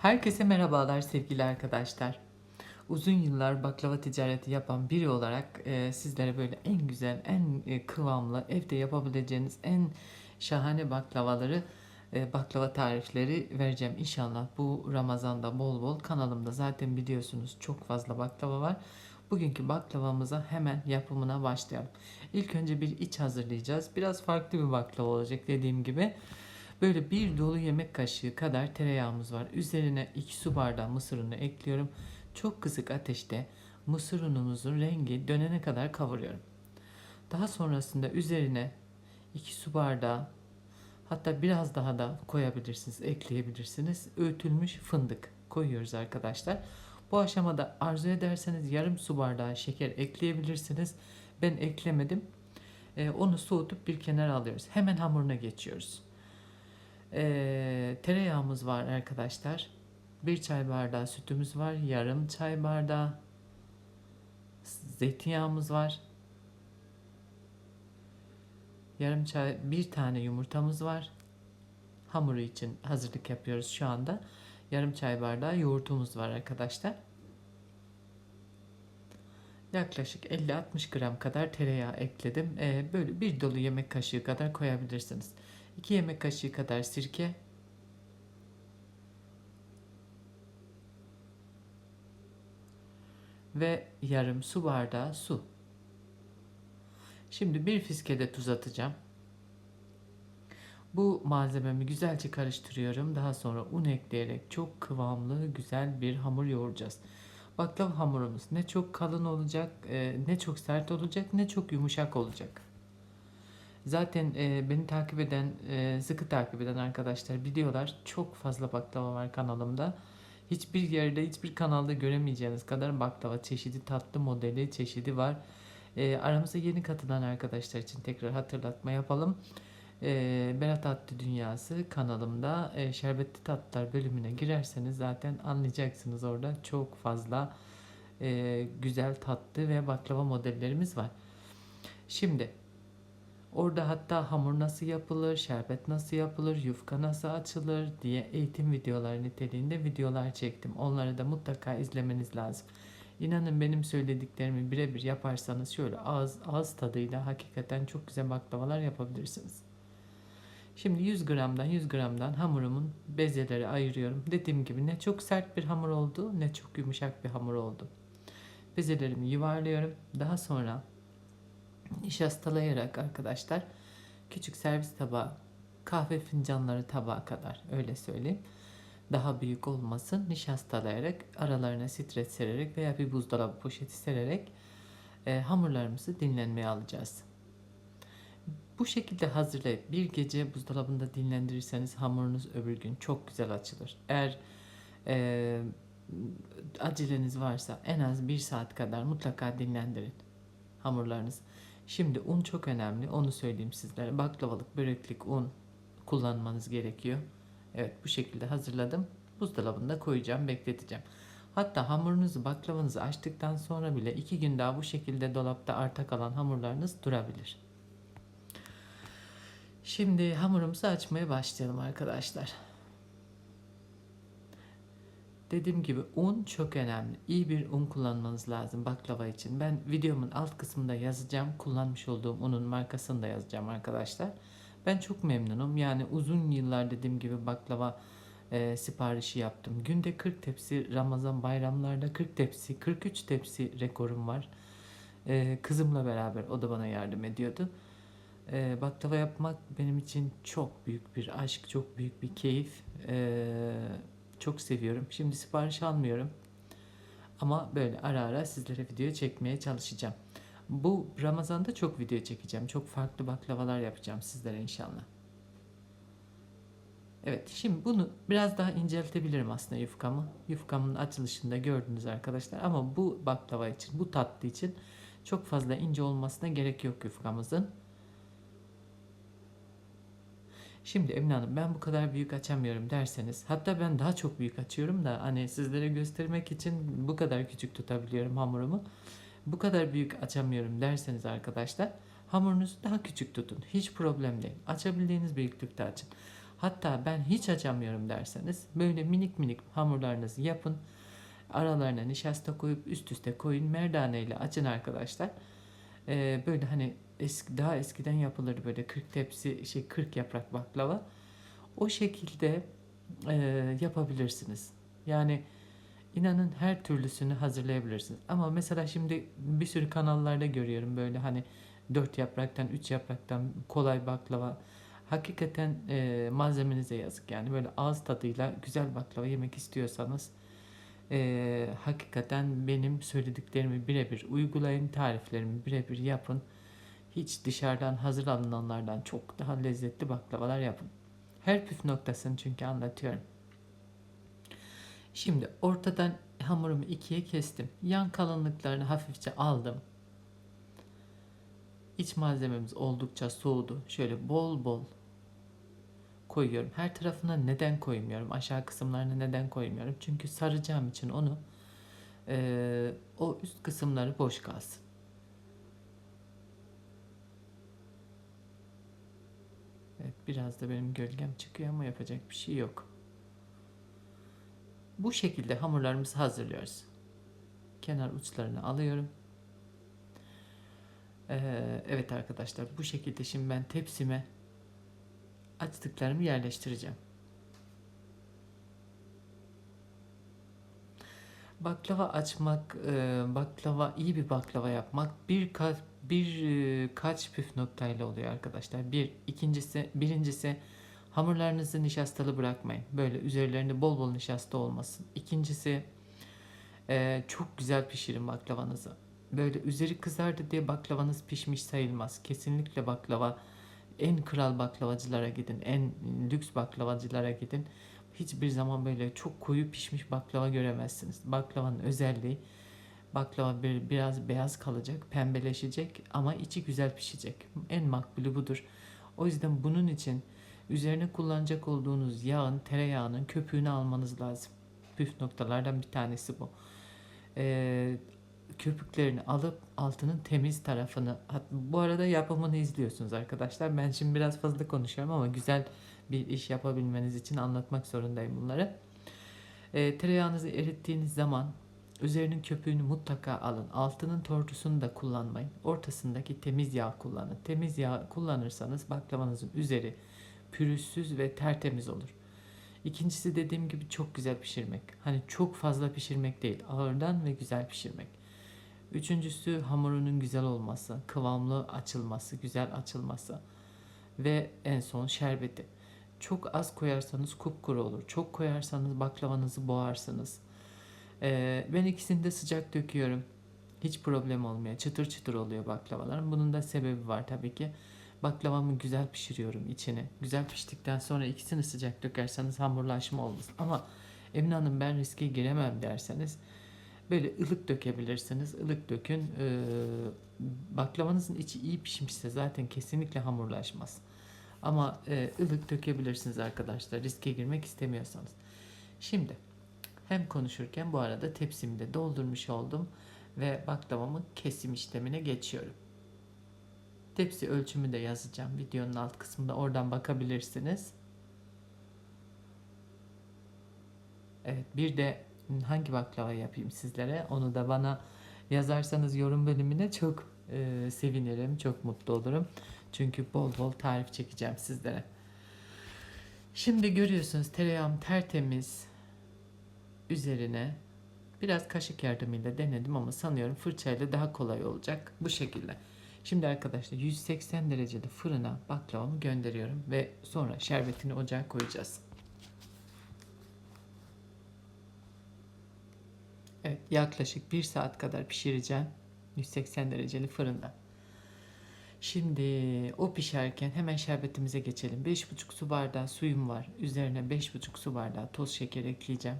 Herkese merhabalar sevgili arkadaşlar. Uzun yıllar baklava ticareti yapan biri olarak e, sizlere böyle en güzel, en e, kıvamlı, evde yapabileceğiniz en şahane baklavaları, e, baklava tarifleri vereceğim inşallah. Bu Ramazan'da bol bol kanalımda zaten biliyorsunuz çok fazla baklava var. Bugünkü baklavamıza hemen yapımına başlayalım. İlk önce bir iç hazırlayacağız. Biraz farklı bir baklava olacak dediğim gibi. Böyle bir dolu yemek kaşığı kadar tereyağımız var. Üzerine 2 su bardağı mısır unu ekliyorum. Çok kısık ateşte mısır unumuzun rengi dönene kadar kavuruyorum. Daha sonrasında üzerine 2 su bardağı hatta biraz daha da koyabilirsiniz, ekleyebilirsiniz. Öğütülmüş fındık koyuyoruz arkadaşlar. Bu aşamada arzu ederseniz yarım su bardağı şeker ekleyebilirsiniz. Ben eklemedim. Ee, onu soğutup bir kenara alıyoruz. Hemen hamuruna geçiyoruz. Ee, tereyağımız var arkadaşlar. Bir çay bardağı sütümüz var. Yarım çay bardağı zeytinyağımız var. Yarım çay, bir tane yumurtamız var. Hamuru için hazırlık yapıyoruz şu anda. Yarım çay bardağı yoğurtumuz var arkadaşlar. Yaklaşık 50-60 gram kadar tereyağı ekledim. Ee, böyle bir dolu yemek kaşığı kadar koyabilirsiniz. 2 yemek kaşığı kadar sirke. Ve yarım su bardağı su. Şimdi bir fiskede tuz atacağım. Bu malzememi güzelce karıştırıyorum. Daha sonra un ekleyerek çok kıvamlı güzel bir hamur yoğuracağız. Baklava hamurumuz ne çok kalın olacak, e, ne çok sert olacak, ne çok yumuşak olacak. Zaten e, beni takip eden, e, sıkı takip eden arkadaşlar biliyorlar. Çok fazla baklava var kanalımda. Hiçbir yerde, hiçbir kanalda göremeyeceğiniz kadar baklava çeşidi, tatlı modeli çeşidi var. E, aramıza yeni katılan arkadaşlar için tekrar hatırlatma yapalım. E, Berat Tatlı Dünyası kanalımda e, şerbetli tatlılar bölümüne girerseniz zaten anlayacaksınız orada çok fazla e, güzel tatlı ve baklava modellerimiz var. Şimdi Orada hatta hamur nasıl yapılır, şerbet nasıl yapılır, yufka nasıl açılır diye eğitim videoları niteliğinde videolar çektim. Onları da mutlaka izlemeniz lazım. İnanın benim söylediklerimi birebir yaparsanız şöyle ağız, ağız tadıyla hakikaten çok güzel baklavalar yapabilirsiniz. Şimdi 100 gramdan 100 gramdan hamurumun bezeleri ayırıyorum. Dediğim gibi ne çok sert bir hamur oldu ne çok yumuşak bir hamur oldu. Bezelerimi yuvarlıyorum. Daha sonra nişastalayarak arkadaşlar küçük servis tabağı kahve fincanları tabağı kadar öyle söyleyeyim. Daha büyük olmasın nişastalayarak aralarına streç sererek veya bir buzdolabı poşeti sererek e, hamurlarımızı dinlenmeye alacağız. Bu şekilde hazırlayıp bir gece buzdolabında dinlendirirseniz hamurunuz öbür gün çok güzel açılır. Eğer e, aceleniz varsa en az bir saat kadar mutlaka dinlendirin hamurlarınızı. Şimdi un çok önemli. Onu söyleyeyim sizlere. Baklavalık, böreklik un kullanmanız gerekiyor. Evet bu şekilde hazırladım. Buzdolabında koyacağım, bekleteceğim. Hatta hamurunuzu, baklavanızı açtıktan sonra bile iki gün daha bu şekilde dolapta arta kalan hamurlarınız durabilir. Şimdi hamurumuzu açmaya başlayalım arkadaşlar. Dediğim gibi un çok önemli. İyi bir un kullanmanız lazım baklava için. Ben videomun alt kısmında yazacağım. Kullanmış olduğum unun markasını da yazacağım arkadaşlar. Ben çok memnunum. Yani uzun yıllar dediğim gibi baklava e, siparişi yaptım. Günde 40 tepsi Ramazan bayramlarda 40 tepsi 43 tepsi rekorum var. E, kızımla beraber o da bana yardım ediyordu. E, baklava yapmak benim için çok büyük bir aşk, çok büyük bir keyif. Eee çok seviyorum. Şimdi sipariş almıyorum. Ama böyle ara ara sizlere video çekmeye çalışacağım. Bu Ramazan'da çok video çekeceğim. Çok farklı baklavalar yapacağım sizlere inşallah. Evet şimdi bunu biraz daha inceltebilirim aslında yufkamı. Yufkamın açılışında gördünüz arkadaşlar. Ama bu baklava için, bu tatlı için çok fazla ince olmasına gerek yok yufkamızın. Şimdi Emine Hanım ben bu kadar büyük açamıyorum derseniz hatta ben daha çok büyük açıyorum da hani sizlere göstermek için bu kadar küçük tutabiliyorum hamurumu. Bu kadar büyük açamıyorum derseniz arkadaşlar hamurunuzu daha küçük tutun. Hiç problem değil. Açabildiğiniz büyüklükte açın. Hatta ben hiç açamıyorum derseniz böyle minik minik hamurlarınızı yapın. Aralarına nişasta koyup üst üste koyun. Merdane ile açın arkadaşlar. Ee, böyle hani eski daha eskiden yapılırdı böyle 40 tepsi şey 40 yaprak baklava. O şekilde e, yapabilirsiniz. Yani inanın her türlüsünü hazırlayabilirsiniz. Ama mesela şimdi bir sürü kanallarda görüyorum böyle hani 4 yapraktan 3 yapraktan kolay baklava. Hakikaten e, malzemenize yazık yani böyle ağız tadıyla güzel baklava yemek istiyorsanız e, hakikaten benim söylediklerimi birebir uygulayın, tariflerimi birebir yapın. Hiç dışarıdan hazır alınanlardan çok daha lezzetli baklavalar yapın. Her püf noktasını çünkü anlatıyorum. Şimdi ortadan hamurumu ikiye kestim. Yan kalınlıklarını hafifçe aldım. İç malzememiz oldukça soğudu. Şöyle bol bol koyuyorum. Her tarafına neden koymuyorum? Aşağı kısımlarına neden koymuyorum? Çünkü saracağım için onu eee, o üst kısımları boş kalsın. Evet biraz da benim gölgem çıkıyor ama yapacak bir şey yok. Bu şekilde hamurlarımızı hazırlıyoruz. Kenar uçlarını alıyorum. Ee, evet arkadaşlar bu şekilde şimdi ben tepsime açtıklarımı yerleştireceğim. Baklava açmak, e, baklava iyi bir baklava yapmak bir ka- bir e, kaç püf noktayla oluyor arkadaşlar. Bir, ikincisi, birincisi hamurlarınızı nişastalı bırakmayın. Böyle üzerlerinde bol bol nişasta olmasın. İkincisi e, çok güzel pişirin baklavanızı. Böyle üzeri kızardı diye baklavanız pişmiş sayılmaz. Kesinlikle baklava en kral baklavacılara gidin, en lüks baklavacılara gidin. Hiçbir zaman böyle çok koyu pişmiş baklava göremezsiniz. Baklavanın özelliği baklava bir, biraz beyaz kalacak, pembeleşecek ama içi güzel pişecek. En makbulü budur. O yüzden bunun için üzerine kullanacak olduğunuz yağın, tereyağının köpüğünü almanız lazım. Püf noktalardan bir tanesi bu. Ee, köpüklerini alıp altının temiz tarafını bu arada yapımını izliyorsunuz arkadaşlar. Ben şimdi biraz fazla konuşuyorum ama güzel bir iş yapabilmeniz için anlatmak zorundayım bunları. Ee, tereyağınızı erittiğiniz zaman üzerinin köpüğünü mutlaka alın. Altının tortusunu da kullanmayın. Ortasındaki temiz yağ kullanın. Temiz yağ kullanırsanız baklavanızın üzeri pürüzsüz ve tertemiz olur. İkincisi dediğim gibi çok güzel pişirmek. Hani çok fazla pişirmek değil, ağırdan ve güzel pişirmek. Üçüncüsü hamurunun güzel olması, kıvamlı açılması, güzel açılması ve en son şerbeti. Çok az koyarsanız kupkuru olur. Çok koyarsanız baklavanızı boğarsınız. Ee, ben ikisini de sıcak döküyorum. Hiç problem olmuyor. Çıtır çıtır oluyor baklavalarım. Bunun da sebebi var tabii ki. Baklavamı güzel pişiriyorum içini. Güzel piştikten sonra ikisini sıcak dökerseniz hamurlaşma olmaz. Ama Emine Hanım ben riske giremem derseniz böyle ılık dökebilirsiniz. Ilık dökün. Ee, baklavanızın içi iyi pişmişse zaten kesinlikle hamurlaşmaz. Ama e, ılık dökebilirsiniz arkadaşlar riske girmek istemiyorsanız. Şimdi hem konuşurken bu arada tepsimi de doldurmuş oldum ve baklavamın kesim işlemine geçiyorum. Tepsi ölçümü de yazacağım videonun alt kısmında oradan bakabilirsiniz. Evet bir de hangi baklava yapayım sizlere onu da bana yazarsanız yorum bölümüne çok e, sevinirim, çok mutlu olurum. Çünkü bol bol tarif çekeceğim sizlere. Şimdi görüyorsunuz tereyağım tertemiz üzerine biraz kaşık yardımıyla denedim ama sanıyorum fırçayla daha kolay olacak bu şekilde. Şimdi arkadaşlar 180 derecede fırına baklavamı gönderiyorum ve sonra şerbetini ocağa koyacağız. Evet yaklaşık 1 saat kadar pişireceğim 180 dereceli fırında. Şimdi o pişerken hemen şerbetimize geçelim. 5,5 su bardağı suyum var. Üzerine 5,5 su bardağı toz şeker ekleyeceğim.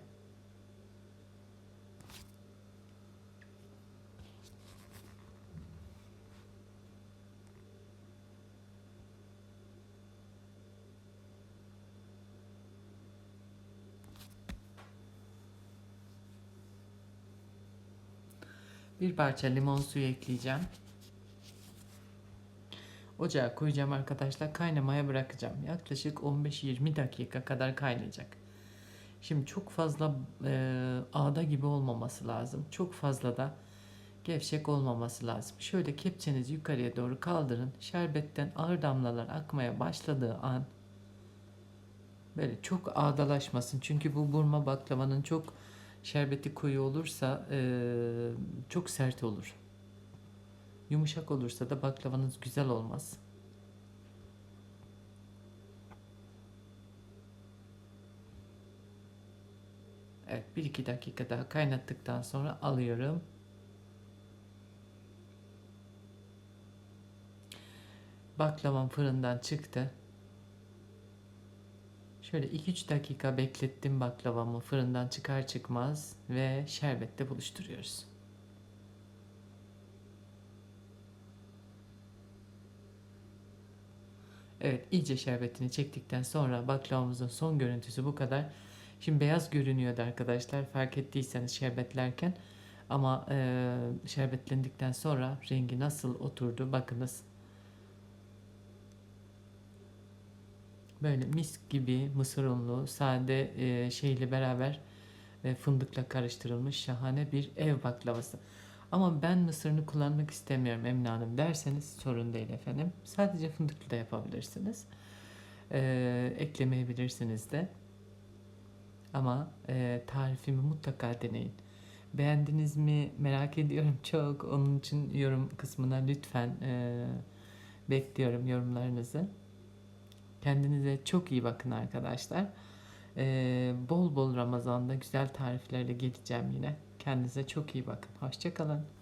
Bir parça limon suyu ekleyeceğim. Ocağa koyacağım arkadaşlar. Kaynamaya bırakacağım. Yaklaşık 15-20 dakika kadar kaynayacak. Şimdi çok fazla e, ağda gibi olmaması lazım. Çok fazla da gevşek olmaması lazım. Şöyle kepçenizi yukarıya doğru kaldırın. Şerbetten ağır damlalar akmaya başladığı an böyle çok ağdalaşmasın. Çünkü bu burma baklavanın çok şerbeti koyu olursa e, çok sert olur. Yumuşak olursa da baklavanız güzel olmaz. Evet 1-2 dakika daha kaynattıktan sonra alıyorum. Baklavam fırından çıktı. Şöyle 2-3 dakika beklettim baklavamı fırından çıkar çıkmaz ve şerbetle buluşturuyoruz. Evet iyice şerbetini çektikten sonra baklavamızın son görüntüsü bu kadar. Şimdi beyaz görünüyordu arkadaşlar fark ettiyseniz şerbetlerken. Ama e, şerbetlendikten sonra rengi nasıl oturdu bakınız. Böyle mis gibi mısır unlu sade e, şeyle beraber e, fındıkla karıştırılmış şahane bir ev baklavası. Ama ben mısırını kullanmak istemiyorum Emine Hanım derseniz sorun değil efendim. Sadece fındıklı da yapabilirsiniz. E, eklemeyebilirsiniz de. Ama e, tarifimi mutlaka deneyin. Beğendiniz mi merak ediyorum çok. Onun için yorum kısmına lütfen e, bekliyorum yorumlarınızı. Kendinize çok iyi bakın arkadaşlar. E, bol bol Ramazan'da güzel tariflerle geleceğim yine. Kendinize çok iyi bakın. Hoşçakalın.